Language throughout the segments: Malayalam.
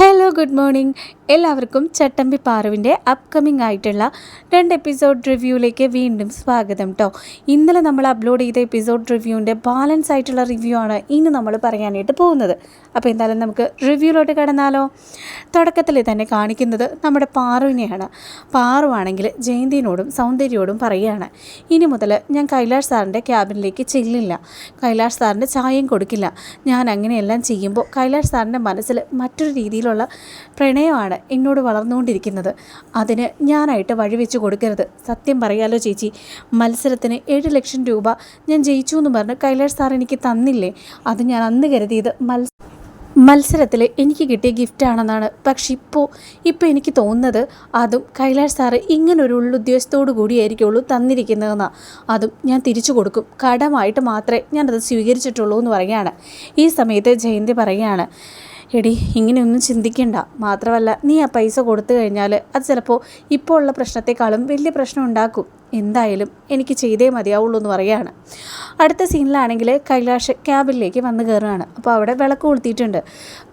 Hello good morning. എല്ലാവർക്കും ചട്ടമ്പി പാറുവിന്റെ അപ്കമിങ് ആയിട്ടുള്ള രണ്ട് എപ്പിസോഡ് റിവ്യൂയിലേക്ക് വീണ്ടും സ്വാഗതം കേട്ടോ ഇന്നലെ നമ്മൾ അപ്ലോഡ് ചെയ്ത എപ്പിസോഡ് റിവ്യൂവിന്റെ ബാലൻസ് ആയിട്ടുള്ള റിവ്യൂ ആണ് ഇന്ന് നമ്മൾ പറയാനായിട്ട് പോകുന്നത്. അപ്പോൾ എന്തായാലും നമുക്ക് റിവ്യൂയിലോട്ട് കടന്നാലോ? തുടക്കത്തിൽ തന്നെ കാണിക്കുന്നത് നമ്മുടെ പാറുവിനെയാണ്. പാറുവാണെങ്കിൽ ജയന്തിനോടും സൗന്ദര്യോടും പറയുകയാണ്. ഇനി മുതൽ ഞാൻ കൈലാഷ് സാറിന്റെ ക്യാബിനിലേക്ക് ചെല്ലില്ല. കൈലാഷ് സാറിന്റെ ചായയും കൊടുക്കില്ല. ഞാൻ അങ്ങനെയെല്ലാം ചെയ്യുമ്പോൾ കൈലാഷ് സാറിന്റെ മനസ്സിൽ മറ്റൊരു രീതിയിലുള്ള പ്രണയമാണ് എന്നോട് വളർന്നുകൊണ്ടിരിക്കുന്നത്. അതിന് ഞാനായിട്ട് വഴിവെച്ച് കൊടുക്കരുത്. സത്യം പറയാലോ ചേച്ചി മത്സരത്തിന് ഏഴ് ലക്ഷം രൂപ ഞാൻ ജയിച്ചു എന്ന് പറഞ്ഞ് കൈലാഷ് സാർ എനിക്ക് തന്നില്ലേ? അത് ഞാൻ അന്ന് കരുതിയത് മത്സ മത്സരത്തിൽ എനിക്ക് കിട്ടിയ ഗിഫ്റ്റാണെന്നാണ് പക്ഷെ ഇപ്പോൾ ഇപ്പോൾ എനിക്ക് തോന്നുന്നത് അതും കൈലാഷ് സാറ് ഇങ്ങനൊരു ഉള്ളുദ്ദേശത്തോടു കൂടിയായിരിക്കുള്ളൂ തന്നിരിക്കുന്നതെന്നാണ് അതും ഞാൻ തിരിച്ചു കൊടുക്കും. കടമായിട്ട് മാത്രമേ ഞാനത് സ്വീകരിച്ചിട്ടുള്ളൂ എന്ന് പറയുകയാണ്. ഈ സമയത്ത് ജയന്തി പറയുകയാണ് എടി ഇങ്ങനെയൊന്നും ചിന്തിക്കേണ്ട. മാത്രമല്ല നീ ആ പൈസ കൊടുത്തു കഴിഞ്ഞാൽ അത് ചിലപ്പോൾ ഇപ്പോൾ ഉള്ള പ്രശ്നത്തെക്കാളും വലിയ പ്രശ്നം ഉണ്ടാക്കും. എന്തായാലും എനിക്ക് ചെയ്തേ മതിയാവുള്ളൂ എന്ന് പറയുകയാണ്. അടുത്ത സീനിലാണെങ്കിൽ കൈലാഷ് ക്യാബിലേക്ക് വന്ന് കയറുകയാണ്. അപ്പോൾ അവിടെ വിളക്ക് കൊളുത്തിയിട്ടുണ്ട്.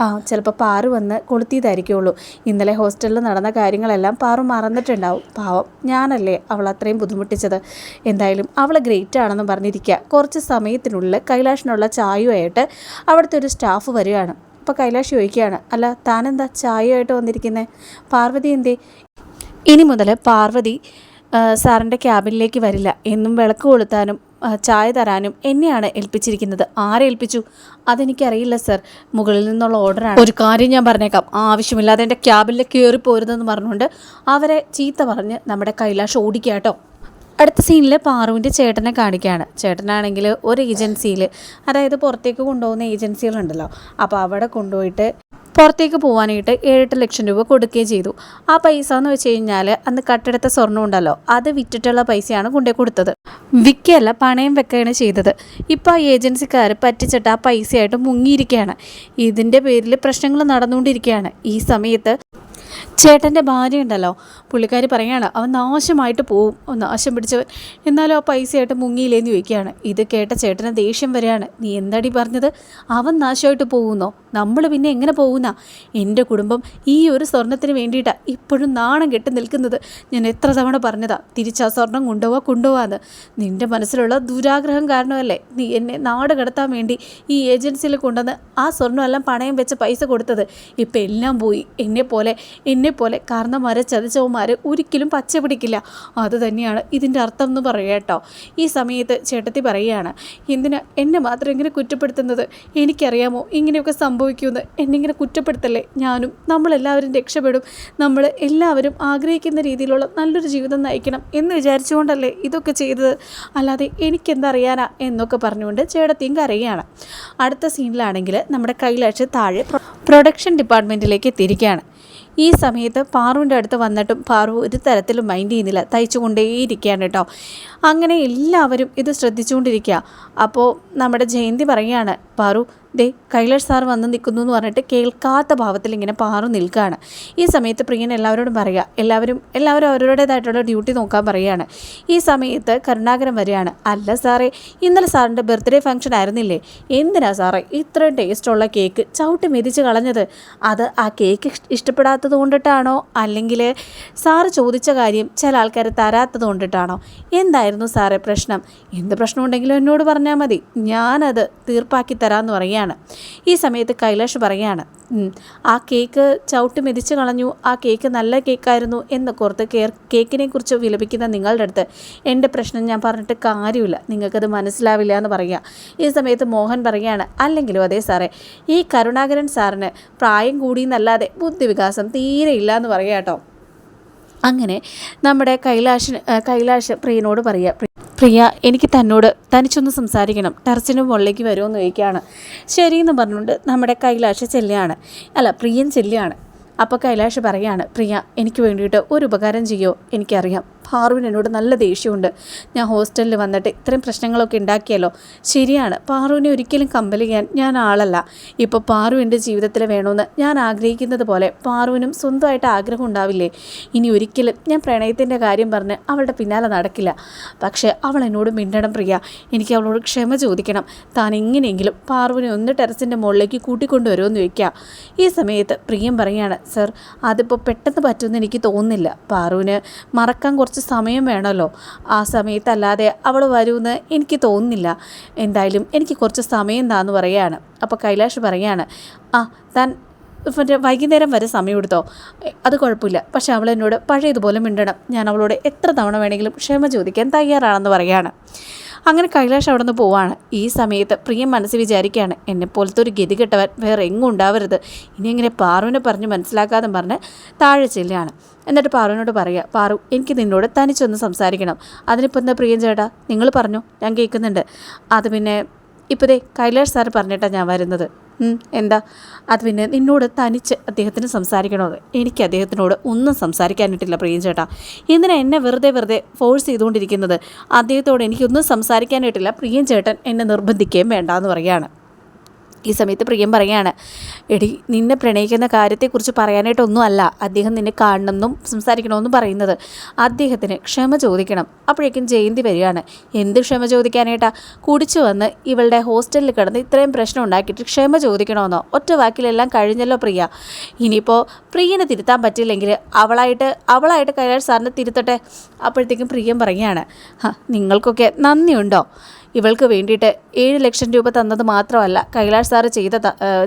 ആ ചിലപ്പോൾ പാറു വന്ന് കൊളുത്തിയതായിരിക്കുള്ളൂ. ഇന്നലെ ഹോസ്റ്റലിൽ നടന്ന കാര്യങ്ങളെല്ലാം പാറു മറന്നിട്ടുണ്ടാവും. പാവം ഞാനല്ലേ അവൾ അത്രയും ബുദ്ധിമുട്ടിച്ചത്. എന്തായാലും അവൾ ഗ്രേറ്റ് ആണെന്ന് പറഞ്ഞിരിക്കുക. കുറച്ച് സമയത്തിനുള്ളിൽ കൈലാഷിനുള്ള ചായയുമായിട്ട് അവിടുത്തെ ഒരു സ്റ്റാഫ് വരികയാണ്. അപ്പോൾ കൈലാഷ് ചോദിക്കുകയാണ് അല്ല താനെന്താ ചായയായിട്ട് വന്നിരിക്കുന്നത് പാർവതി എന്തേ? ഇനി മുതൽ പാർവതി സാറിന്റെ ക്യാബിനിലേക്ക് വരില്ല. എന്നും വിളക്ക് കൊളുത്താനും ചായ തരാനും എന്നെയാണ് ഏൽപ്പിച്ചിരിക്കുന്നത്. ആരെ ഏൽപ്പിച്ചു? അതെനിക്കറിയില്ല സർ. മുകളിൽ നിന്നുള്ള ഓർഡറാണ്. ഒരു കാര്യം ഞാൻ പറഞ്ഞേക്കാം. ആവശ്യമില്ലാതെ എന്റെ ക്യാബിനിൽ കയറി പോരുതെന്ന് പറഞ്ഞുകൊണ്ട് അവരെ ചീത്ത പറഞ്ഞ് നമ്മുടെ കൈലാഷ് ഓടിക്കാട്ടോ. കേട്ടോ അടുത്ത സീനിൽ പാറുവിന്റെ ചേട്ടനെ കാണിക്കുകയാണ് ചേട്ടനാണെങ്കിൽ ഒരു ഏജൻസിയിൽ അതായത് പുറത്തേക്ക് കൊണ്ടുപോകുന്ന ഏജൻസികളുണ്ടല്ലോ അപ്പോൾ അവിടെ കൊണ്ടുപോയിട്ട് പുറത്തേക്ക് പോകാനായിട്ട് ഏഴെട്ട് ലക്ഷം രൂപ കൊടുക്കുകയും ചെയ്തു. ആ പൈസ എന്ന് വെച്ച് കഴിഞ്ഞാൽ അന്ന് കട്ടെടുത്ത സ്വർണം ഉണ്ടല്ലോ അത് വിറ്റിട്ടുള്ള പൈസയാണ് കൊണ്ടേ കൊടുത്തത്. വിൽക്കുകയല്ല പണയം വെക്കുകയാണ് ചെയ്തത്. ഇപ്പോൾ ആ ഏജൻസിക്കാർ പറ്റിച്ചിട്ട് ആ പൈസയായിട്ട് മുങ്ങിയിരിക്കുകയാണ്. ഇതിന്റെ പേരിൽ പ്രശ്നങ്ങൾ നടന്നുകൊണ്ടിരിക്കുകയാണ്. ഈ സമയത്ത് ചേട്ടന്റെ ഭാര്യ ഉണ്ടല്ലോ. പുള്ളിക്കാരി പറയാണ് അവൻ നാശമായിട്ട് പോവും. നാശം പിടിച്ചവൻ. എന്നാലും ആ പൈസയായിട്ട് മുങ്ങിയില്ലേന്ന് ചോദിക്കുകയാണ്. ഇത് കേട്ട ചേട്ടന് ദേഷ്യം വരെയാണ് നീ എന്താടി പറഞ്ഞത്? അവൻ നാശമായിട്ട് പോകുന്നോ നമ്മൾ പിന്നെ എങ്ങനെ പോകുന്ന എന്റെ കുടുംബം ഈ ഒരു സ്വർണത്തിന് വേണ്ടിയിട്ടാണ് ഇപ്പോഴും നാണം കെട്ടി നിൽക്കുന്നത്. ഞാൻ എത്ര തവണ പറഞ്ഞതാ? തിരിച്ചാ സ്വർണം കൊണ്ടുപോവാ കൊണ്ടുപോവാന്ന്. നിന്റെ മനസ്സിലുള്ള ദുരാഗ്രഹം കാരണമല്ലേ നീ എന്നെ നാട് കടത്താൻ വേണ്ടി ഈ ഏജൻസിയിൽ കൊണ്ടുവന്ന് ആ സ്വർണമെല്ലാം പണയം വെച്ച പൈസ കൊടുത്തത്? ഇപ്പം എല്ലാം പോയി. എന്നെപ്പോലെ എന്നെപ്പോലെ കാരണന്മാരെ ചതച്ചവന്മാർ ഒരിക്കലും പച്ച പിടിക്കില്ല. അത് തന്നെയാണ് ഇതിന്റെ അർത്ഥം എന്ന് പറയുക കേട്ടോ. ഈ സമയത്ത് ചേട്ടത്തി പറയുകയാണ് എന്തിനാ എന്നെ മാത്രം ഇങ്ങനെ കുറ്റപ്പെടുത്തുന്നത്? എനിക്കറിയാമോ ഇങ്ങനെയൊക്കെ സംഭവിക്കുമെന്ന്? എന്നിങ്ങനെ കുറ്റപ്പെടുത്തല്ലേ? ഞാനും നമ്മളെല്ലാവരും രക്ഷപ്പെടും. നമ്മൾ എല്ലാവരും ആഗ്രഹിക്കുന്ന രീതിയിലുള്ള നല്ലൊരു ജീവിതം നയിക്കണം എന്ന് വിചാരിച്ചുകൊണ്ടല്ലേ ഇതൊക്കെ ചെയ്തത്. അല്ലാതെ എനിക്കെന്തറിയാനാ? എന്നൊക്കെ പറഞ്ഞുകൊണ്ട് ചേട്ടത്തിയും കരയുകയാണ്. അടുത്ത സീനിലാണെങ്കിൽ നമ്മുടെ കൈലാഷ് താഴെ പ്രൊഡക്ഷൻ ഡിപ്പാർട്ട്മെന്റിലേക്ക് എത്തിയിരിക്കുകയാണ്. ഈ സമയത്ത് പാറുവിന്റെ അടുത്ത് വന്നിട്ടും പാറു ഒരു തരത്തിലും മൈൻഡ് ചെയ്യുന്നില്ല. തയ്ച്ചു കൊണ്ടേയിരിക്കുകയാണ് കേട്ടോ. അങ്ങനെ എല്ലാവരും ഇത് ശ്രദ്ധിച്ചുകൊണ്ടിരിക്കുക. അപ്പോൾ നമ്മുടെ ജയന്തി പറയുകയാണ് പാറു ദേ കൈലാഷ് സാർ വന്ന് നിൽക്കുന്നു എന്ന് പറഞ്ഞിട്ട് കേൾക്കാത്ത ഭാവത്തിൽ ഇങ്ങനെ പാറു നിൽക്കുകയാണ്. ഈ സമയത്ത് പ്രിയൻ എല്ലാവരോടും പറയുക എല്ലാവരും എല്ലാവരും അവരുടേതായിട്ടുള്ള ഡ്യൂട്ടി നോക്കാൻ പറയുകയാണ്. ഈ സമയത്ത് കരുണാകരൻ വരികയാണ്. അല്ല സാറേ ഇന്നലെ സാറിന്റെ ബർത്ത്ഡേ ഫംഗ്ഷൻ ആയിരുന്നില്ലേ? എന്തിനാ സാറേ ഇത്രയും ടേസ്റ്റുള്ള കേക്ക് ചവിട്ടി മെതിച്ച് കളഞ്ഞത്? അത് ആ കേക്ക് ഇഷ്- ഇഷ്ടപ്പെടാത്തത് കൊണ്ടിട്ടാണോ? അല്ലെങ്കിൽ സാറ് ചോദിച്ച കാര്യം ചില ആൾക്കാർ തരാത്തത് കൊണ്ടിട്ടാണോ? എന്തായിരുന്നു സാറേ പ്രശ്നം? എന്ത് പ്രശ്നമുണ്ടെങ്കിലും എന്നോട് പറഞ്ഞാൽ മതി. ഞാനത് തീർപ്പാക്കി തരാമെന്ന് പറയുകയാണ്. ഈ സമയത്ത് കൈലാഷ് പറയുകയാണ് ആ കേക്ക് ചവിട്ടി മെതിച്ച് കളഞ്ഞു. ആ കേക്ക് നല്ല കേക്കായിരുന്നു എന്ന് ഓർത്ത് കേർ കേക്കിനെ കുറിച്ച് വിലപിക്കുന്ന നിങ്ങളുടെ അടുത്ത് എന്റെ പ്രശ്നം ഞാൻ പറഞ്ഞിട്ട് കാര്യമില്ല. നിങ്ങൾക്കത് മനസ്സിലാവില്ല എന്ന് പറയുക. ഈ സമയത്ത് മോഹൻ പറയുകയാണ് അല്ലെങ്കിലും അതേ സാറേ ഈ കരുണാകരൻ സാറിന് പ്രായം കൂടിയെന്നല്ലാതെ ബുദ്ധിവികാസം തീരെ ഇല്ല എന്ന് പറയാം കേട്ടോ. അങ്ങനെ നമ്മുടെ കൈലാഷിന് കൈലാഷ് പ്രിയനോട് പറയുക "പ്രി- പ്രിയ എനിക്ക് തന്നോട് തനിച്ചൊന്ന് സംസാരിക്കണം. ടെറസിന് മുകളിലേക്ക് വരുമോ എന്ന് ചോദിക്കുകയാണ്. ശരിയെന്ന് പറഞ്ഞുകൊണ്ട് നമ്മുടെ കൈലാഷ് ചെല്ലുകയാണ് അല്ല പ്രിയൻ ചെല്ലുകയാണ് അപ്പോൾ കൈലാഷ് പറയാണ് പ്രിയ എനിക്ക് വേണ്ടിയിട്ട് ഒരു ഉപകാരം ചെയ്യോ? എനിക്കറിയാം. പാറുവിന് എന്നോട് നല്ല ദേഷ്യമുണ്ട്. ഞാൻ ഹോസ്റ്റലിൽ വന്നിട്ട് ഇത്രയും പ്രശ്നങ്ങളൊക്കെ ഉണ്ടാക്കിയല്ലോ ശരിയാണ്. പാറുവിനെ ഒരിക്കലും കമ്പൽ ചെയ്യാൻ ഞാൻ ആളല്ല. ഇപ്പോൾ പാറു എന്റെ ജീവിതത്തിൽ വേണമെന്ന് ഞാൻ ആഗ്രഹിക്കുന്നത് പോലെ പാറുവിനും സ്വന്തമായിട്ട് ആഗ്രഹം ഉണ്ടാവില്ലേ? ഇനി ഒരിക്കലും ഞാൻ പ്രണയത്തിന്റെ കാര്യം പറഞ്ഞ് അവളുടെ പിന്നാലെ നടക്കില്ല. പക്ഷേ അവൾ എന്നോട് മിണ്ടണം പ്രിയ. എനിക്ക് അവളോട് ക്ഷമ ചോദിക്കണം. താൻ എങ്ങനെയെങ്കിലും പാറുവിനെ ഒന്ന് ടെറസിന്റെ മുകളിലേക്ക് കൂട്ടിക്കൊണ്ടുവരുമെന്ന് ചോദിക്കുക ഈ സമയത്ത് പ്രിയം പറയാണ് സർ അതിപ്പോൾ പെട്ടെന്ന് പറ്റുമെന്ന് എനിക്ക് തോന്നുന്നില്ല. പാറുവിന് മറക്കാൻ കുറച്ച് സമയം വേണമല്ലോ. ആ സമയത്തല്ലാതെ അവൾ വരുമെന്ന് എനിക്ക് തോന്നുന്നില്ല. എന്തായാലും എനിക്ക് കുറച്ച് സമയം എന്താന്ന് പറയുകയാണ് അപ്പോൾ കൈലാഷ് പറയുകയാണ് ആ താൻ മറ്റേ വൈകുന്നേരം വരെ സമയം എടുത്തോ അത് കുഴപ്പമില്ല. പക്ഷേ അവൾ എന്നോട് പഴയതുപോലെ മിണ്ടണം. ഞാൻ അവളോട് എത്ര തവണ വേണമെങ്കിലും ക്ഷമ ചോദിക്കാൻ തയ്യാറാണെന്ന് പറയാണ്. അങ്ങനെ കൈലാഷ് അവിടെ നിന്ന് പോവാണ്. ഈ സമയത്ത് പ്രിയ മനസ്സ് വിചാരിക്കുകയാണ് എന്നെ ഒരു ഗതി ഗതികെട്ടവൻ വേറെ എങ്ങും ഉണ്ടാവരുത്. ഇനി ഇങ്ങനെ പാറുവിനെ പറഞ്ഞ് മനസ്സിലാക്കാതെ പറഞ്ഞ് താഴെ ചെല്ലുകയാണ്. എന്നിട്ട് പാറുവിനോട് പറയുക പാറു എനിക്ക് നിന്നോട് തനിച്ചൊന്ന് സംസാരിക്കണം. അതിനിപ്പോൾ എന്താ പ്രിയം ചേട്ടാ? നിങ്ങൾ പറഞ്ഞു ഞാൻ കേൾക്കുന്നുണ്ട്. അത് പിന്നെ ഇപ്പോഴേ കൈലാഷ് സാർ പറഞ്ഞിട്ടാണ് ഞാൻ വരുന്നത്. എന്താ? അത് പിന്നെ നിന്നോട് തനിച്ച് അദ്ദേഹത്തിന് സംസാരിക്കണമെന്ന് എനിക്ക് അദ്ദേഹത്തിനോട് ഒന്നും സംസാരിക്കാനിട്ടില്ല പ്രിയം ചേട്ടാ. എന്തിനാ എന്നെ വെറുതെ വെറുതെ ഫോഴ്സ് ചെയ്തുകൊണ്ടിരിക്കുന്നത്? അദ്ദേഹത്തോട് എനിക്കൊന്നും സംസാരിക്കാനായിട്ടില്ല. പ്രിയം ചേട്ടൻ എന്നെ നിർബന്ധിക്കുകയും വേണ്ട എന്ന് പറയുകയാണ്. ഈ സമയത്ത് പ്രിയം പറയാണ് എടി നിന്നെ പ്രണയിക്കുന്ന കാര്യത്തെക്കുറിച്ച് പറയാനായിട്ടൊന്നും അല്ല അദ്ദേഹം നിന്നെ കാണണമെന്നും സംസാരിക്കണമെന്നും പറയുന്നത്. അദ്ദേഹത്തിന് ക്ഷമ ചോദിക്കണം. അപ്പോഴേക്കും ജയന്തി വരികയാണ്. എന്ത് ക്ഷമ ചോദിക്കാനായിട്ടാ? കുടിച്ചു വന്ന് ഇവളുടെ ഹോസ്റ്റലിൽ കിടന്ന് ഇത്രയും പ്രശ്നം ഉണ്ടാക്കിയിട്ട് ക്ഷമ ചോദിക്കണമെന്നോ? ഒറ്റ വാക്കിലെല്ലാം കഴിഞ്ഞല്ലോ പ്രിയ. ഇനിയിപ്പോൾ പ്രിയനെ തിരുത്താൻ പറ്റില്ലെങ്കിൽ അവളായിട്ട് അവളായിട്ട് കൈലാഷ് സാറിനെ തിരുത്തട്ടെ? അപ്പോഴത്തേക്കും പ്രിയം പറയുകയാണ്. "ഹ, നിങ്ങൾക്കൊക്കെ നന്ദിയുണ്ടോ? ഇവൾക്ക് വേണ്ടിയിട്ട് ഏഴ് ലക്ഷം രൂപ തന്നത് മാത്രമല്ല കൈലാഷ് സാറ് ചെയ്ത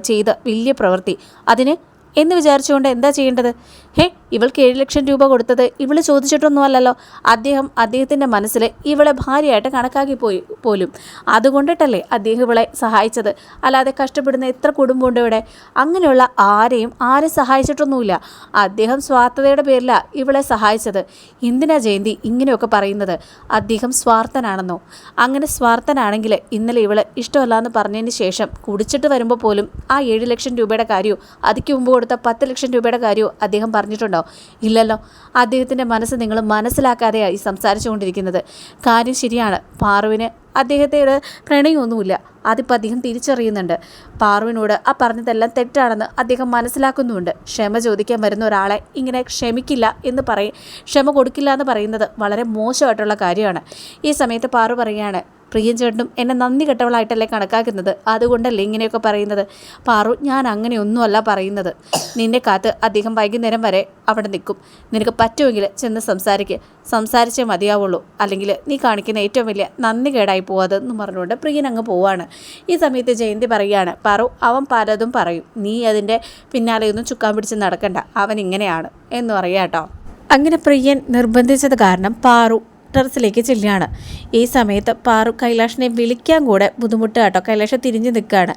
ചെയ്ത വലിയ പ്രവൃത്തി. അതിന് എന്ന് വിചാരിച്ചുകൊണ്ട് എന്താ ചെയ്യേണ്ടത്? ഹേ ഇവൾക്ക് ഏഴ് ലക്ഷം രൂപ കൊടുത്തത് ഇവൾ ചോദിച്ചിട്ടൊന്നുമല്ലല്ലോ. അദ്ദേഹം അദ്ദേഹത്തിന്റെ മനസ്സിൽ ഇവളെ ഭാര്യയായിട്ട് കണക്കാക്കി പോയി പോലും. അതുകൊണ്ടിട്ടല്ലേ അദ്ദേഹം ഇവളെ സഹായിച്ചത്? അല്ലാതെ കഷ്ടപ്പെടുന്ന എത്ര കുടുംബമുണ്ട് ഇവിടെ? അങ്ങനെയുള്ള ആരെയും ആരും സഹായിച്ചിട്ടൊന്നുമില്ല. അദ്ദേഹം സ്വാർത്ഥതയുടെ പേരിലാണ് ഇവളെ സഹായിച്ചത്. എന്തിനാ ജയന്തി ഇങ്ങനെയൊക്കെ പറയുന്നത്? അദ്ദേഹം സ്വാർത്ഥനാണെന്നോ? അങ്ങനെ സ്വാർത്ഥനാണെങ്കിൽ ഇന്നലെ ഇവളെ ഇഷ്ടമല്ല എന്ന് പറഞ്ഞതിന് ശേഷം കുടിച്ചിട്ട് വരുമ്പോൾ പോലും ആ ഏഴ് ലക്ഷം രൂപയുടെ കാര്യവും അതിക്ക് മുമ്പ് കൊടുത്ത പത്ത് ലക്ഷം രൂപയുടെ കാര്യവും അദ്ദേഹം പറഞ്ഞിട്ടുണ്ടോ ഇല്ലല്ലോ. അദ്ദേഹത്തിന്റെ മനസ്സ് നിങ്ങൾ മനസ്സിലാക്കാതെയാണ് ഈ സംസാരിച്ചുകൊണ്ടിരിക്കുന്നത്. കാര്യം ശരിയാണ്. പാറുവിന് അദ്ദേഹത്തോട് പ്രണയമൊന്നുമില്ല. അതിപ്പോൾ അദ്ദേഹം തിരിച്ചറിയുന്നുണ്ട്. പാറുവിനോട് ആ പറഞ്ഞതെല്ലാം തെറ്റാണെന്ന് അദ്ദേഹം മനസ്സിലാക്കുന്നുമുണ്ട്. ക്ഷമ ചോദിക്കാൻ വരുന്ന ഒരാളെ ഇങ്ങനെ ക്ഷമിക്കില്ല എന്ന് പറയും ക്ഷമ കൊടുക്കില്ല എന്ന് പറയുന്നത് വളരെ മോശമായിട്ടുള്ള കാര്യമാണ്. ഈ സമയത്ത് പാറു പറയുകയാണ് പ്രിയം ചേട്ടനും എന്നെ നന്ദി കെട്ടവളായിട്ടല്ലേ കണക്കാക്കുന്നത്. അതുകൊണ്ടല്ലേ ഇങ്ങനെയൊക്കെ പറയുന്നത്. പാറു ഞാൻ അങ്ങനെയൊന്നുമല്ല പറയുന്നത്. നിന്റെ കാത്ത് അദ്ദേഹം വൈകുന്നേരം വരെ അവിടെ നിൽക്കും. നിനക്ക് പറ്റുമെങ്കിൽ ചെന്ന് സംസാരിക്കുക സംസാരിച്ചേ മതിയാവുള്ളൂ. അല്ലെങ്കിൽ നീ കാണിക്കുന്ന ഏറ്റവും വലിയ നന്ദി കേടായി പോവാതെന്ന് പറഞ്ഞുകൊണ്ട് പ്രിയൻ അങ്ങ് പോവാണ്. ഈ സമയത്ത് ജയന്തി പറയുകയാണ് പാറു അവൻ പലതും പറയും. നീ അതിന്റെ പിന്നാലെയൊന്നും ചുക്കാൻ പിടിച്ച് നടക്കണ്ട. അവൻ ഇങ്ങനെയാണ് എന്ന് പറയാട്ടോ. അങ്ങനെ പ്രിയൻ നിർബന്ധിച്ചത് കാരണം പാറു ടെറസിലേക്ക് ചെല്ലുകയാണ്. ഈ സമയത്ത് പാറു കൈലാഷിനെ വിളിക്കാൻ കൂടെ ബുദ്ധിമുട്ട് കേട്ടോ. കൈലാഷ് തിരിഞ്ഞു നിൽക്കുകയാണ്.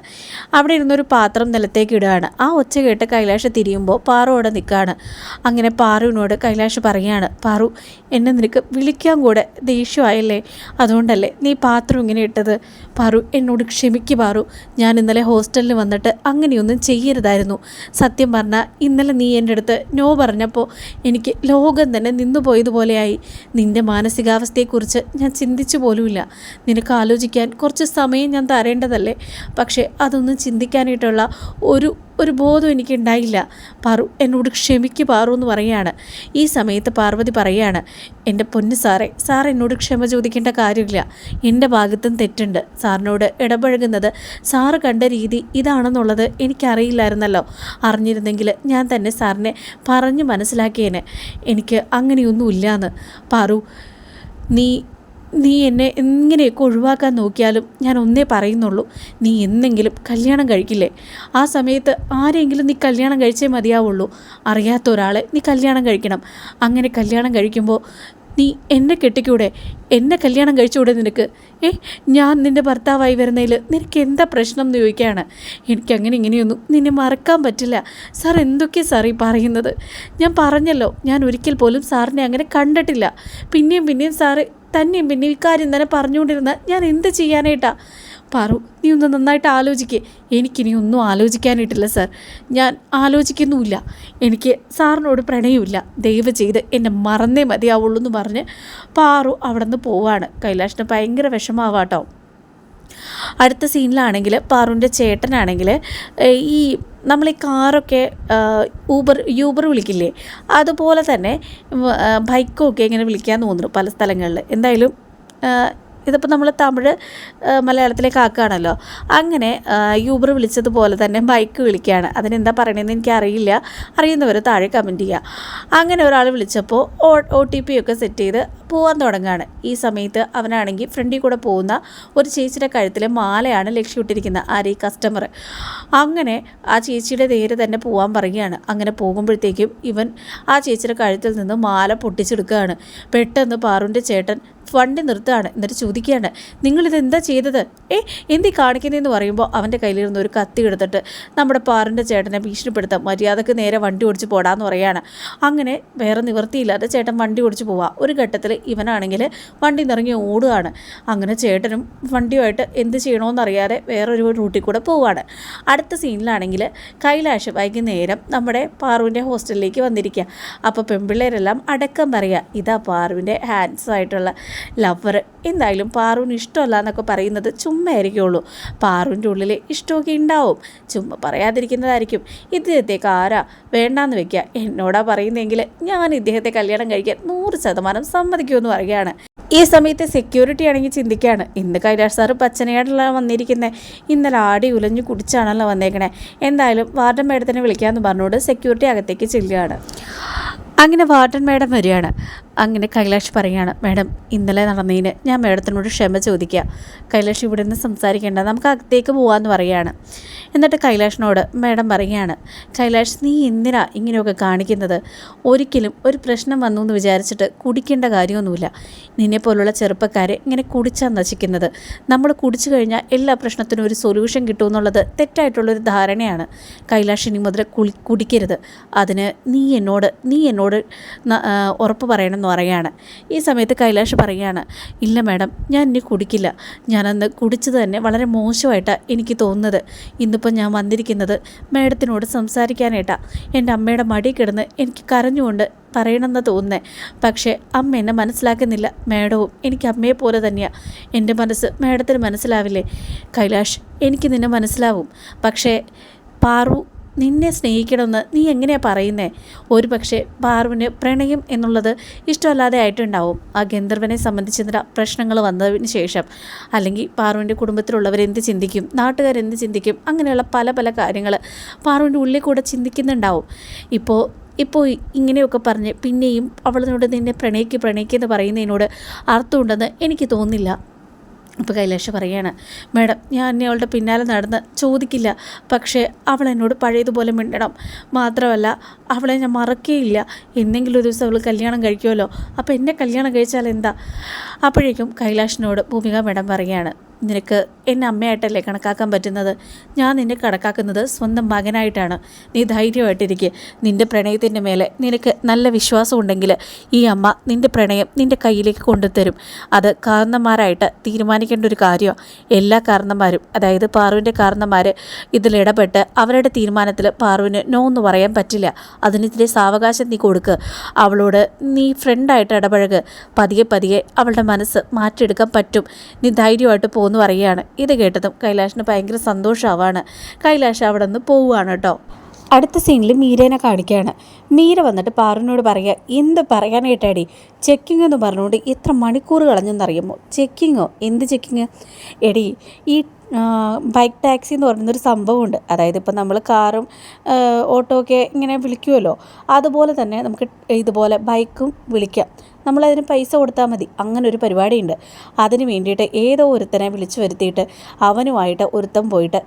അവിടെ ഇരുന്നൊരു പാത്രം നിലത്തേക്ക് ഇടുകയാണ്. ആ ഒച്ച കേട്ട് കൈലാഷ് തിരിയുമ്പോൾ പാറു അവിടെ നിൽക്കുകയാണ്. അങ്ങനെ പാറുവിനോട് കൈലാഷ് പറയുകയാണ് പാറു എന്നെ നിനക്ക് വിളിക്കാൻ കൂടെ ദേഷ്യമായല്ലേ? അതുകൊണ്ടല്ലേ നീ പാത്രം ഇങ്ങനെ ഇട്ടത്? പാറു എന്നോട് ക്ഷമിക്ക് പാറു. ഞാൻ ഇന്നലെ ഹോസ്റ്റലിൽ വന്നിട്ട് അങ്ങനെയൊന്നും ചെയ്യരുതായിരുന്നു. സത്യം പറഞ്ഞാൽ ഇന്നലെ നീ എന്റെ അടുത്ത് നോ പറഞ്ഞപ്പോൾ എനിക്ക് ലോകം തന്നെ നിന്നു പോയതുപോലെയായി നിന്റെ മാനസികാവസ്ഥയെക്കുറിച്ച് ഞാൻ ചിന്തിച്ചു പോലുമില്ല. നിനക്ക് ആലോചിക്കാൻ കുറച്ച് സമയം ഞാൻ തരേണ്ടതല്ലേ? പക്ഷേ അതൊന്നും ചിന്തിക്കാനായിട്ടുള്ള ഒരു ഒരു ബോധം എനിക്കുണ്ടായില്ല. പാറു എന്നോട് ക്ഷമിക്ക് പാറു എന്ന് പറയുകയാണ്. ഈ സമയത്ത് പാർവതി പറയുകയാണ് എന്റെ പൊന്ന് സാറേ സാർ എന്നോട് ക്ഷമ ചോദിക്കേണ്ട കാര്യമില്ല. എന്റെ ഭാഗത്തും തെറ്റുണ്ട്. സാറിനോട് ഇടപഴകുന്നത് സാറ് കണ്ട രീതി ഇതാണെന്നുള്ളത് എനിക്കറിയില്ലായിരുന്നല്ലോ. അറിഞ്ഞിരുന്നെങ്കിൽ ഞാൻ തന്നെ സാറിനെ പറഞ്ഞു മനസ്സിലാക്കിയേനെ. എനിക്ക് അങ്ങനെയൊന്നും എന്ന് പാറു നീ നീ എന്നെ എങ്ങനെയൊക്കെ ഒഴിവാക്കാൻ നോക്കിയാലും ഞാൻ ഒന്നേ പറയുന്നുള്ളൂ. നീ എന്നെങ്കിലും കല്യാണം കഴിക്കില്ലേ? ആ സമയത്ത് ആരെങ്കിലും നീ കല്യാണം കഴിച്ചേ മതിയാവുള്ളൂ. അറിയാത്ത ഒരാളെ നീ കല്യാണം കഴിക്കണം. അങ്ങനെ കല്യാണം കഴിക്കുമ്പോൾ നീ എന്നെ കെട്ടിക്കൂടെ? എന്നെ കല്യാണം കഴിച്ചുകൂടെ നിനക്ക്? ഏ ഞാൻ നിന്റെ ഭർത്താവായി വരുന്നതിൽ നിനക്ക് എന്താ പ്രശ്നം എന്ന് ചോദിക്കുകയാണ്. എനിക്കങ്ങനെ ഇങ്ങനെയൊന്നും നിന്നെ മറക്കാൻ പറ്റില്ല. സാർ എന്തൊക്കെയാണ് സാർ ഈ പറയുന്നത്? ഞാൻ പറഞ്ഞല്ലോ ഞാൻ ഒരിക്കൽ പോലും സാറിനെ അങ്ങനെ കണ്ടിട്ടില്ല. പിന്നെയും പിന്നെയും സാറ് തന്നെയും പിന്നെയും ഇക്കാര്യം തന്നെ പറഞ്ഞുകൊണ്ടിരുന്ന ഞാൻ എന്ത് ചെയ്യാനായിട്ടാ? പാറു നീ ഒന്ന് നന്നായിട്ട് ആലോചിക്കേ. എനിക്കിനി ഒന്നും ആലോചിക്കാനായിട്ടില്ല സാർ ഞാൻ ആലോചിക്കുന്നുമില്ല. എനിക്ക് സാറിനോട് പ്രണയമില്ല ദയവ് ചെയ്ത് എന്നെ മറന്നേ മതിയാവുള്ളൂ എന്ന് പറഞ്ഞ് പാറു അവിടെ നിന്ന് പോവാണ്. കൈലാഷിന് ഭയങ്കര വിഷമാവാട്ടോ അടുത്ത സീനിലാണെങ്കിൽ പാറുവിന്റെ ചേട്ടനാണെങ്കിൽ ഈ നമ്മൾ ഈ കാറൊക്കെ ഊബർ യൂബർ വിളിക്കില്ലേ? അതുപോലെ തന്നെ ബൈക്കൊക്കെ ഇങ്ങനെ വിളിക്കാൻ തോന്നുന്നു പല സ്ഥലങ്ങളിൽ. എന്തായാലും ഇതിപ്പോൾ നമ്മൾ തമിഴ് മലയാളത്തിലേക്ക് ആക്കുകയാണല്ലോ. അങ്ങനെ യൂബർ വിളിച്ചതുപോലെ തന്നെ ബൈക്ക് വിളിക്കുകയാണ്. അതിനെന്താ പറയണതെന്ന് എനിക്കറിയില്ല. അറിയുന്നവർ താഴെ കമന്റ് ചെയ്യുക അങ്ങനെ ഒരാൾ വിളിച്ചപ്പോൾ ഒ ടി പി ഒക്കെ സെറ്റ് ചെയ്ത് പോകാൻ തുടങ്ങുകയാണ്. ഈ സമയത്ത് അവനാണെങ്കിൽ ഫ്രണ്ടിൽ കൂടെ പോകുന്ന ഒരു ചേച്ചിയുടെ കഴുത്തിലെ മാലയാണ് ലക്ഷ്യമിട്ടിരിക്കുന്നത് ആര്? ഈ കസ്റ്റമർ അങ്ങനെ ആ ചേച്ചിയുടെ നേരെ തന്നെ പോകാൻ പറയുകയാണ്. അങ്ങനെ പോകുമ്പോഴത്തേക്കും ഇവൻ ആ ചേച്ചിയുടെ കഴുത്തിൽ നിന്ന് മാല പൊട്ടിച്ചെടുക്കുകയാണ്. പെട്ടെന്ന് പാറുവിന്റെ ചേട്ടൻ വണ്ടി നിർത്തുകയാണ്. എന്നിട്ട് ചോദിക്കുകയാണ് നിങ്ങളിത് എന്താ ചെയ്തത്? ഏ എന്തി കാണിക്കുന്നതെന്ന് പറയുമ്പോൾ അവന്റെ കയ്യിലിരുന്ന് ഒരു കത്തി എടുത്തിട്ട് നമ്മുടെ പാറിന്റെ ചേട്ടനെ ഭീഷണിപ്പെടുത്താം മര്യാദയ്ക്ക് നേരെ വണ്ടി ഓടിച്ച് പോടാന്ന് പറയാണ്. അങ്ങനെ വേറെ നിവൃത്തിയില്ലാതെ ചേട്ടൻ വണ്ടി ഓടിച്ച് പോവാം. ഒരു ഘട്ടത്തിൽ ഇവനാണെങ്കിൽ വണ്ടി നിറങ്ങി ഓടുകയാണ്. അങ്ങനെ ചേട്ടനും വണ്ടിയുമായിട്ട് എന്ത് ചെയ്യണമെന്നറിയാതെ വേറൊരു റൂട്ടിൽ കൂടെ പോവാണ്. അടുത്ത സീനിലാണെങ്കിൽ കൈലാഷ് വൈകുന്നേരം നമ്മുടെ പാറുവിന്റെ ഹോസ്റ്റലിലേക്ക് വന്നിരിക്കുക. അപ്പോൾ പെൺപിള്ളേരെല്ലാം അടക്കം പറയുക ഇതാ പാറുവിന്റെ ഹാൻഡ്സ് ആയിട്ടുള്ള ലവർ എന്തായാലും പാറുവിന് ഇഷ്ടമല്ല എന്നൊക്കെ പറയുന്നത് ചുമ്മാ ആയിരിക്കുള്ളൂ പാറുവിന്റെ ഉള്ളിൽ ഇഷ്ടമൊക്കെ ഉണ്ടാവും. ചുമ്മ പറയാതിരിക്കുന്നതായിരിക്കും. ഇദ്ദേഹത്തേക്ക് ആരാ വേണ്ടാന്ന് വെക്കുക? എന്നോടാ പറയുന്നെങ്കിൽ ഞാൻ ഇദ്ദേഹത്തെ കല്യാണം കഴിക്കാൻ നൂറ് ശതമാനം സമ്മതിക്കുമെന്ന് പറയുകയാണ്. ഈ സമയത്ത് സെക്യൂരിറ്റി ആണെങ്കിൽ ചിന്തിക്കുകയാണ്. ഇന്ന് കൈലാഷ് സാറ് പച്ചനയായിട്ടുള്ള വന്നിരിക്കുന്നത് ഇന്നലെ ആടി ഉലഞ്ഞു കുടിച്ചാണല്ലോ വന്നേക്കണേ. എന്തായാലും വാർഡൻ മേഡത്തിനെ വിളിക്കാമെന്ന് പറഞ്ഞുകൊണ്ട് സെക്യൂരിറ്റി അകത്തേക്ക് ചെല്ലുകയാണ്. അങ്ങനെ വാർഡൻ മാഡം വരികയാണ്. അങ്ങനെ കൈലാഷ് പറയുകയാണ് മാഡം ഇന്നലെ നടന്നതിന് ഞാൻ മാഡത്തിനോട് ക്ഷമ ചോദിക്കുക കൈലാഷ് ഇവിടെ നിന്ന് സംസാരിക്കേണ്ട നമുക്ക് അകത്തേക്ക് പോകാമെന്ന് പറയുകയാണ്. എന്നിട്ട് കൈലാഷിനോട് മാഡം പറയുകയാണ് കൈലാഷ് നീ എന്തിനാ ഇങ്ങനെയൊക്കെ കാണിക്കുന്നത്? ഒരിക്കലും ഒരു പ്രശ്നം വന്നു എന്ന് വിചാരിച്ചിട്ട് കുടിക്കേണ്ട കാര്യമൊന്നുമില്ല. നിന്നെ പോലുള്ള ചെറുപ്പക്കാരെ ഇങ്ങനെ കുടിച്ചാണ് നശിക്കുന്നത്. നമ്മൾ കുടിച്ചു കഴിഞ്ഞാൽ എല്ലാ പ്രശ്നത്തിനും ഒരു സൊല്യൂഷൻ കിട്ടുമെന്നുള്ളത് തെറ്റായിട്ടുള്ളൊരു ധാരണയാണ്. കൈലാഷ് ഇനി മുതൽ കുടിക്കരുത്. അതിന് നീ എന്നോട് നീ എന്നോട് ആ, ഉറപ്പ് പറയണമെന്ന് പറയുകയാണ്. ഈ സമയത്ത് കൈലാഷ് പറയുകയാണ് ഇല്ല മാഡം ഞാൻ ഇനി കുടിക്കില്ല. ഞാനന്ന് കുടിച്ചത് തന്നെ വളരെ മോശമായിട്ടാണ് എനിക്ക് തോന്നുന്നത്. ഇന്നിപ്പോൾ ഞാൻ വന്നിരിക്കുന്നത് മാഡത്തിനോട് സംസാരിക്കാനായിട്ടാണ് എന്റെ അമ്മയുടെ മടി കിടന്ന് എനിക്ക് കരഞ്ഞുകൊണ്ട് പറയണമെന്ന് തോന്നുന്നത് പക്ഷേ അമ്മ എന്നെ മനസ്സിലാക്കുന്നില്ല. മാഡവും എനിക്ക് അമ്മയെ പോലെ തന്നെയാണ് എന്റെ മനസ്സ് മാഡത്തിന് മനസ്സിലാവില്ലേ? കൈലാഷ് എനിക്ക് നിന്നെ മനസ്സിലാവും. പക്ഷേ പാറു നിന്നെ സ്നേഹിക്കണമെന്ന് നീ എങ്ങനെയാണ് പറയുന്നേ? ഒരു പക്ഷേ പാർവിന് പ്രണയം എന്നുള്ളത് ഇഷ്ടമല്ലാതെ ആയിട്ടുണ്ടാവും. ആ ഗന്ധർവനെ സംബന്ധിച്ചിരുന്ന പ്രശ്നങ്ങൾ വന്നതിന് ശേഷം. അല്ലെങ്കിൽ പാർവിന്റെ കുടുംബത്തിലുള്ളവർ എന്ത് ചിന്തിക്കും? നാട്ടുകാരെന്ത് ചിന്തിക്കും? അങ്ങനെയുള്ള പല പല കാര്യങ്ങൾ പാർവിന്റെ ഉള്ളിൽ കൂടെ ചിന്തിക്കുന്നുണ്ടാവും. ഇപ്പോൾ ഇപ്പോൾ ഇങ്ങനെയൊക്കെ പറഞ്ഞ് പിന്നെയും അവളിനോട് നിന്നെ പ്രണയിക്ക് എന്ന് പറയുന്നതിനോട് അർത്ഥമുണ്ടെന്ന് എനിക്ക് തോന്നുന്നില്ല. അപ്പോൾ കൈലാഷ് പറയാണ് മേഡം ഞാൻ അവളുടെ പിന്നാലെ നടന്ന് ചോദിക്കില്ല. പക്ഷേ അവൾ എന്നോട് പഴയതുപോലെ മിണ്ടണം. മാത്രമല്ല അവളെ ഞാൻ മറക്കുകയില്ല എന്നെങ്കിലും ഒരു ദിവസം അവൾ കല്യാണം കഴിക്കുമല്ലോ. അപ്പോൾ എന്നെ കല്യാണം കഴിച്ചാൽ എന്താ? അപ്പോഴേക്കും കൈലാഷിനോട് ഭൂമിക മേഡം പറയുകയാണ് നിനക്ക് എന്നെ അമ്മയായിട്ടല്ലേ കണക്കാക്കാൻ പറ്റുന്നത്? ഞാൻ നിന്നെ കണക്കാക്കുന്നത് സ്വന്തം മകനായിട്ടാണ്. നീ ധൈര്യമായിട്ടിരിക്കുക നിന്റെ പ്രണയത്തിന്റെ മേലെ നിനക്ക് നല്ല വിശ്വാസം ഉണ്ടെങ്കിൽ ഈ അമ്മ നിന്റെ പ്രണയം നിന്റെ കയ്യിലേക്ക് കൊണ്ടുതരും. അത് കാരണന്മാരായിട്ട് തീരുമാനിക്കേണ്ട ഒരു കാര്യമാണ് എല്ലാ കാരണന്മാരും അതായത് പാറുവിന്റെ കാരണന്മാർ ഇതിലിടപെട്ട് അവരുടെ തീരുമാനത്തിൽ പാറുവിന് നോ എന്ന് പറയാൻ പറ്റില്ല. അതിനിത്തിരി സാവകാശം നീ കൊടുക്ക്. അവളോട് നീ ഫ്രണ്ടായിട്ട് ഇടപഴക്. പതിയെ പതിയെ അവളുടെ മനസ്സ് മാറ്റിയെടുക്കാൻ പറ്റും. നീ ധൈര്യമായിട്ട് പോകുന്നു പറയുകയാണ്. ഇത് കേട്ടതും കൈലാഷിന് ഭയങ്കര സന്തോഷമാവാണ് കൈലാഷ് അവിടെ നിന്ന് പോവുകയാണ് കേട്ടോ. അടുത്ത സീനിൽ മീരേനെ കാണിക്കുകയാണ്. മീര വന്നിട്ട് പാറുവിനോട് പറയുക എന്ത് പറയാനായിട്ടാടി? ചെക്കിംഗ് എന്ന് പറഞ്ഞുകൊണ്ട് എത്ര മണിക്കൂർ കളഞ്ഞെന്നറിയുമോ ചെക്കിങ്ങോ? എന്ത് ചെക്കിങ്? എടി ഈ ബൈക്ക് ടാക്സി എന്ന് പറയുന്നൊരു സംഭവമുണ്ട്. അതായത് ഇപ്പം നമ്മൾ കാറും ഓട്ടോ ഒക്കെ ഇങ്ങനെ വിളിക്കുമല്ലോ അതുപോലെ തന്നെ നമുക്ക് ഇതുപോലെ ബൈക്കും വിളിക്കാം. നമ്മളതിന് പൈസ കൊടുത്താൽ മതി. അങ്ങനെ ഒരു പരിപാടിയുണ്ട്. അതിന് വേണ്ടിയിട്ട് ഏതോ ഒരുത്തനെ വിളിച്ചു വരുത്തിയിട്ട് അവനുമായിട്ട് ഒരുത്തം പോയിട്ട്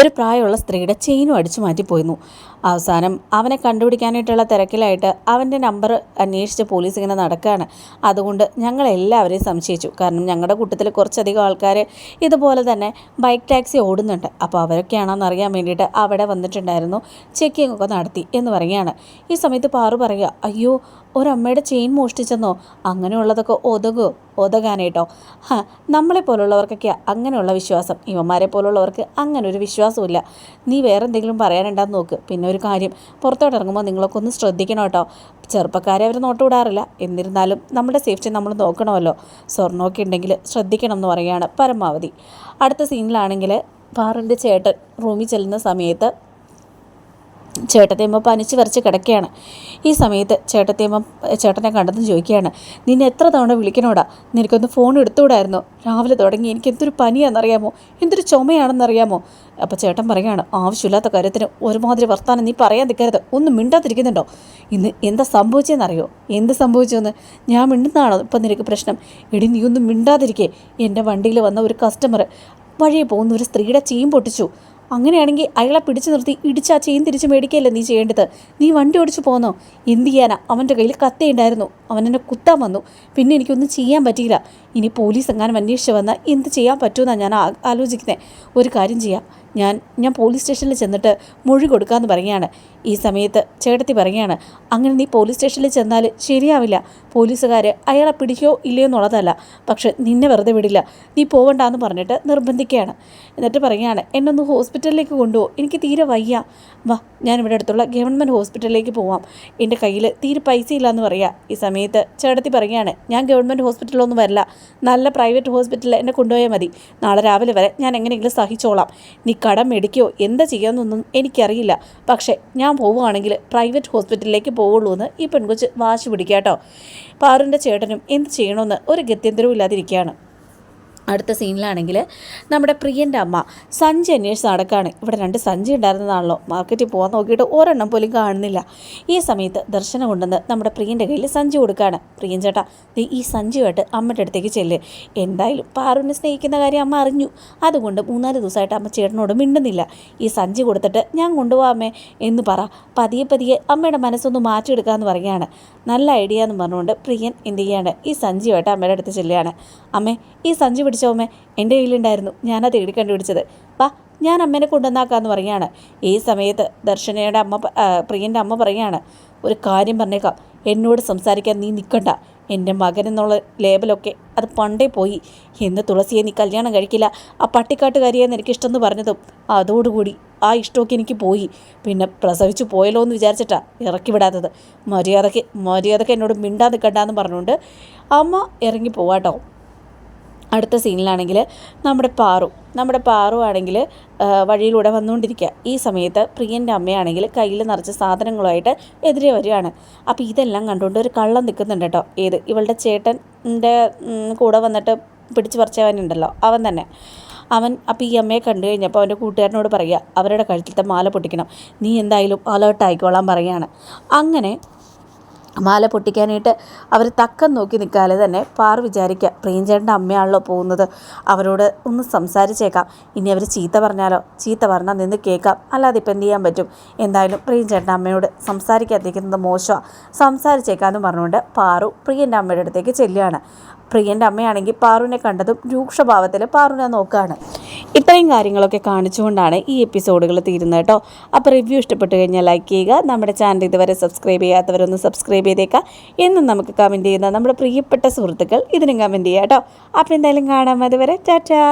ഒരു പ്രായമുള്ള സ്ത്രീയുടെ ചെയിനും അടിച്ചു മാറ്റിപ്പോയിരുന്നു. അവസാനം അവനെ കണ്ടുപിടിക്കാനായിട്ടുള്ള തിരക്കിലായിട്ട് അവന്റെ നമ്പർ അന്വേഷിച്ച് പോലീസ് ഇങ്ങനെ നടക്കുകയാണ്. അതുകൊണ്ട് ഞങ്ങൾ എല്ലാവരെയും സംശയിച്ചു. കാരണം ഞങ്ങളുടെ കൂട്ടത്തിൽ കുറച്ചധികം ആൾക്കാർ ഇതുപോലെ തന്നെ ബൈക്ക് ടാക്സി ഓടുന്നുണ്ട്. അപ്പോൾ അവരൊക്കെയാണോ അറിയാൻ വേണ്ടിയിട്ട് അവിടെ വന്നിട്ടുണ്ടായിരുന്നു. ചെക്കിംഗ് ഒക്കെ നടത്തി എന്ന് പറയുകയാണ്. ഈ സമയത്ത് പാറു പറയുക അയ്യോ ഒരമ്മയുടെ ചെയിൻ മോഷ്ടിച്ചെന്നോ? അങ്ങനെയുള്ളതൊക്കെ ഒതുകോ ഒതുകാനേട്ടോ. ഹാ നമ്മളെ പോലുള്ളവർക്കൊക്കെ അങ്ങനെയുള്ള വിശ്വാസം. ഇവന്മാരെ പോലുള്ളവർക്ക് അങ്ങനെ ഒരു വിശ്വാസമില്ല നീ വേറെ എന്തെങ്കിലും പറയാനുണ്ടെന്ന് നോക്ക്. പിന്നെ ഒരു കാര്യം പുറത്തോട്ട് ഇറങ്ങുമ്പോൾ നിങ്ങളൊക്കെ ഒന്ന് ശ്രദ്ധിക്കണം കേട്ടോ. ചെറുപ്പക്കാരെ അവർ നോട്ട് വിടാറില്ല. എന്നിരുന്നാലും നമ്മുടെ സേഫ്റ്റി നമ്മൾ നോക്കണമല്ലോ. സ്വർണമൊക്കെ ഉണ്ടെങ്കിൽ ശ്രദ്ധിക്കണം എന്ന് പറയുകയാണ് പരമാവധി. അടുത്ത സീനിലാണെങ്കിൽ പാറിന്റെ ചേട്ടൻ റൂമിൽ ചെല്ലുന്ന സമയത്ത് ചേട്ടത്തിയമ്മ പനിച്ച് വരച്ച് കിടക്കുകയാണ്. ഈ സമയത്ത് ചേട്ടത്തിയമ്മ ചേട്ടനെ കണ്ടെന്ന് ചോദിക്കുകയാണ് നിന്നെ എത്ര തവണ വിളിക്കണോടാ? നിനക്കൊന്ന് ഫോൺ എടുത്തുകൂടായിരുന്നു? രാവിലെ തുടങ്ങി എനിക്ക് എന്തൊരു പനിയാണെന്നറിയാമോ? എന്തൊരു ചുമയാണെന്നറിയാമോ? അപ്പോൾ ചേട്ടൻ പറയുകയാണ് ആവശ്യമില്ലാത്ത കാര്യത്തിന് ഒരുമാതിരി വർത്താനം നീ പറയാൻ നിൽക്കരുത്. ഒന്നും മിണ്ടാതിരിക്കുന്നുണ്ടോ? ഇന്ന് എന്താ സംഭവിച്ചതെന്നറിയോ എന്ത് സംഭവിച്ചെന്ന്? ഞാൻ മിണ്ടുന്നതാണോ ഇപ്പം നിനക്ക് പ്രശ്നം? എടി നീ ഒന്നും മിണ്ടാതിരിക്കേ. എന്റെ വണ്ടിയിൽ വന്ന ഒരു കസ്റ്റമർ വഴിയെ പോകുന്ന ഒരു സ്ത്രീയുടെ ചീം പൊട്ടിച്ചു. അങ്ങനെയാണെങ്കിൽ അയാളെ പിടിച്ചു നിർത്തി ഇടിച്ചാ ചെയിൻ തിരിച്ച് മേടിക്കുകയല്ലേ നീ ചെയ്യേണ്ടത്? നീ വണ്ടി ഓടിച്ചു പോന്നോ? എന്ത് ചെയ്യാനാ? അവന്റെ കയ്യിൽ കത്തയുണ്ടായിരുന്നു. അവൻ എന്നെ കുത്താൻ വന്നു. പിന്നെ എനിക്കൊന്നും ചെയ്യാൻ പറ്റിയില്ല. ഇനി പോലീസ് എങ്ങാനും അന്വേഷിച്ച് വന്നാൽ എന്ത് ചെയ്യാൻ പറ്റുമെന്നാണ് ഞാൻ ആലോചിക്കുന്നത് ഒരു കാര്യം ചെയ്യാം. ഞാൻ ഞാൻ പോലീസ് സ്റ്റേഷനിൽ ചെന്നിട്ട് മൊഴി കൊടുക്കാമെന്ന് പറയുകയാണ്. ഈ സമയത്ത് ചേട്ടത്തി പറയുകയാണ് അങ്ങനെ നീ പോലീസ് സ്റ്റേഷനിൽ ചെന്നാൽ ശരിയാവില്ല. പോലീസുകാർ അയാളെ പിടിക്കോ ഇല്ലയോ എന്നുള്ളതല്ല. പക്ഷെ നിന്നെ വെറുതെ വിടില്ല. നീ പോവണ്ടെന്ന് പറഞ്ഞിട്ട് നിർബന്ധിക്കുകയാണ്. എന്നിട്ട് പറയുകയാണ് എന്നൊന്ന് ഹോസ്പിറ്റലിലേക്ക് കൊണ്ടുപോകും എനിക്ക് തീരെ വയ്യ. വാ ഞാൻ ഇവിടെ അടുത്തുള്ള ഗവൺമെന്റ് ഹോസ്പിറ്റലിലേക്ക് പോവാം. എന്റെ കയ്യിൽ തീരെ പൈസ ഇല്ലയെന്ന് പറയാം. ഈ സമയത്ത് ചേട്ടത്തി പറയുകയാണ് ഞാൻ ഗവൺമെന്റ് ഹോസ്പിറ്റലൊന്നും വരില്ല. നല്ല പ്രൈവറ്റ് ഹോസ്പിറ്റലിൽ എന്നെ കൊണ്ടുപോയാൽ മതി. നാളെ രാവിലെ വരെ ഞാൻ എങ്ങനെയെങ്കിലും സഹിച്ചോളാം. കടം മേടിക്കുകയോ എന്താ ചെയ്യാമെന്നൊന്നും എനിക്കറിയില്ല. പക്ഷേ ഞാൻ പോവുകയാണെങ്കിൽ പ്രൈവറ്റ് ഹോസ്പിറ്റലിലേക്ക് പോവുള്ളൂ എന്ന് ഈ പെൺകൊച്ച് വാശി പിടിക്കുക കേട്ടോ പാറുന്റെ ചേട്ടനും എന്ത് ചെയ്യണമെന്ന് ഒരു ഗത്യന്തരവും ഇല്ലാതിരിക്കുകയാണ്. അടുത്ത സീനിലാണെങ്കിൽ നമ്മുടെ പ്രിയന്റെ അമ്മ സഞ്ചി അന്വേഷിച്ച് നടക്കുകയാണ്. ഇവിടെ രണ്ട് സഞ്ചി ഉണ്ടായിരുന്നതാണല്ലോ. മാർക്കറ്റിൽ പോകാൻ നോക്കിയിട്ട് ഒരെണ്ണം പോലും കാണുന്നില്ല. ഈ സമയത്ത് ദർശനം കൊണ്ടുവന്ന് നമ്മുടെ പ്രിയന്റെ കയ്യിൽ സഞ്ചി കൊടുക്കുകയാണ്. പ്രിയൻ ചേട്ടാ നീ ഈ സഞ്ചിയുമായിട്ട് അമ്മയുടെ അടുത്തേക്ക് ചെല്ല്. എന്തായാലും പാറുവിനെ സ്നേഹിക്കുന്ന കാര്യം അമ്മ അറിഞ്ഞു. അതുകൊണ്ട് മൂന്നാൽ ദിവസമായിട്ട് അമ്മ ചേട്ടനോട് മിണ്ടുന്നില്ല. ഈ സഞ്ചി കൊടുത്തിട്ട് ഞാൻ കൊണ്ടുപോകാമേ എന്ന് പറ. പതിയെ പതിയെ അമ്മയുടെ മനസ്സൊന്ന് മാറ്റിയെടുക്കാമെന്ന് പറയുകയാണ്. നല്ല ഐഡിയ എന്ന് പറഞ്ഞുകൊണ്ട് പ്രിയൻ എന്ത് ചെയ്യാണ്? ഈ സഞ്ചിയുമായിട്ട് അമ്മയുടെ അടുത്ത് ചെല്ലുകയാണ്. അമ്മേ ഈ സഞ്ചി പിടിച്ചോ അമ്മേ എന്റെ കയ്യിലുണ്ടായിരുന്നു. ഞാനത് തേടി കണ്ടുപിടിച്ചത്. വാ ഞാൻ അമ്മേനെ കൊണ്ടുവന്നാക്കാന്ന് പറയാണ് ഈ സമയത്ത് ദർശനയുടെ അമ്മ പ്രിയന്റെ അമ്മ പറയാണ് ഒരു കാര്യം പറഞ്ഞേക്കാം. എന്നോട് സംസാരിക്കാൻ നീ നിൽക്കണ്ട എന്റെ മകൻ എന്നുള്ള ലേബലൊക്കെ അത് പണ്ടേ പോയി. എന്ന് തുളസിയെ നീ കല്യാണം കഴിക്കില്ല. ആ പട്ടിക്കാട്ടുകാരിയെ എനിക്ക് എന്ന് പറഞ്ഞതും. അതോടുകൂടി ആ ഇഷ്ടമൊക്കെ എനിക്ക് പോയി. പിന്നെ പ്രസവിച്ചു പോയല്ലോ എന്ന് വിചാരിച്ചിട്ടാ ഇറക്കി വിടാത്തത്. മര്യാദയ്ക്ക് മര്യാദയ്ക്ക് എന്നോട് മിണ്ടാ നിൽക്കണ്ടെന്ന് പറഞ്ഞുകൊണ്ട് അമ്മ ഇറങ്ങി പോവാട്ടോ. അടുത്ത സീനിലാണെങ്കിൽ നമ്മുടെ പാറു നമ്മുടെ പാറു ആണെങ്കിൽ വഴിയിലൂടെ വന്നുകൊണ്ടിരിക്കുക. ഈ സമയത്ത് പ്രിയന്റെ അമ്മയാണെങ്കിൽ കയ്യിൽ നിറച്ച സാധനങ്ങളുമായിട്ട് എതിരെ വരികയാണ്. അപ്പോൾ ഇതെല്ലാം കണ്ടുകൊണ്ട് ഒരു കള്ളം നിൽക്കുന്നുണ്ട് കേട്ടോ. ഏത്? ഇവളുടെ ചേട്ടന്റെ കൂടെ വന്നിട്ട് പിടിച്ചു പറിച്ചവനുണ്ടല്ലോ. അവൻ തന്നെ. അവൻ അപ്പോൾ ഈ അമ്മയെ കണ്ടു കഴിഞ്ഞപ്പോൾ അവന്റെ കൂട്ടുകാരനോട് പറയുക അവരുടെ കഴുത്തിലത്തെ മാല പൊട്ടിക്കണം. നീ എന്തായാലും അലേർട്ട് ആയിക്കോളാൻ പറയുകയാണ്. അങ്ങനെ മാല പൊട്ടിക്കാനായിട്ട് അവർ തക്കം നോക്കി നിൽക്കാതെ തന്നെ പാർ വിചാരിക്കുക പ്രിയഞ്ചേട്ടന്റെ അമ്മയാണല്ലോ പോകുന്നത്. അവരോട് ഒന്ന് സംസാരിച്ചേക്കാം. ഇനി അവർ ചീത്ത പറഞ്ഞാലോ? ചീത്ത പറഞ്ഞാൽ നിന്ന് കേൾക്കാം. അല്ലാതെ ഇപ്പം എന്ത് ചെയ്യാൻ പറ്റും? എന്തായാലും പ്രിയഞ്ചേട്ടന്റെ അമ്മയോട് സംസാരിക്കാതിരിക്കുന്നത് മോശമാണ്. സംസാരിച്ചേക്കാമെന്ന് പറഞ്ഞുകൊണ്ട് പാറു പ്രിയന്റെ അമ്മയുടെ അടുത്തേക്ക് ചെല്ലുകയാണ്. പ്രിയന്റെ അമ്മയാണെങ്കിൽ പാറുവിനെ കണ്ടതും രൂക്ഷഭാവത്തിൽ പാറുവിനെ നോക്കുകയാണ് ഇത്രയും കാര്യങ്ങളൊക്കെ കാണിച്ചുകൊണ്ടാണ് ഈ എപ്പിസോഡുകൾ തീരുന്നത് കേട്ടോ. അപ്പോൾ റിവ്യൂ ഇഷ്ടപ്പെട്ടു കഴിഞ്ഞാൽ ലൈക്ക് ചെയ്യുക നമ്മുടെ ചാനൽ ഇതുവരെ സബ്സ്ക്രൈബ് ചെയ്യാത്തവരൊന്ന് സബ്സ്ക്രൈബ് ചെയ്തേക്കാം എന്നും നമുക്ക് കമന്റ് ചെയ്യുന്ന നമ്മുടെ പ്രിയപ്പെട്ട സുഹൃത്തുക്കൾ ഇതിനും കമന്റ് ചെയ്യാം കേട്ടോ. അപ്പോൾ എന്തായാലും കാണാം അതുവരെ. ടാറ്റാ.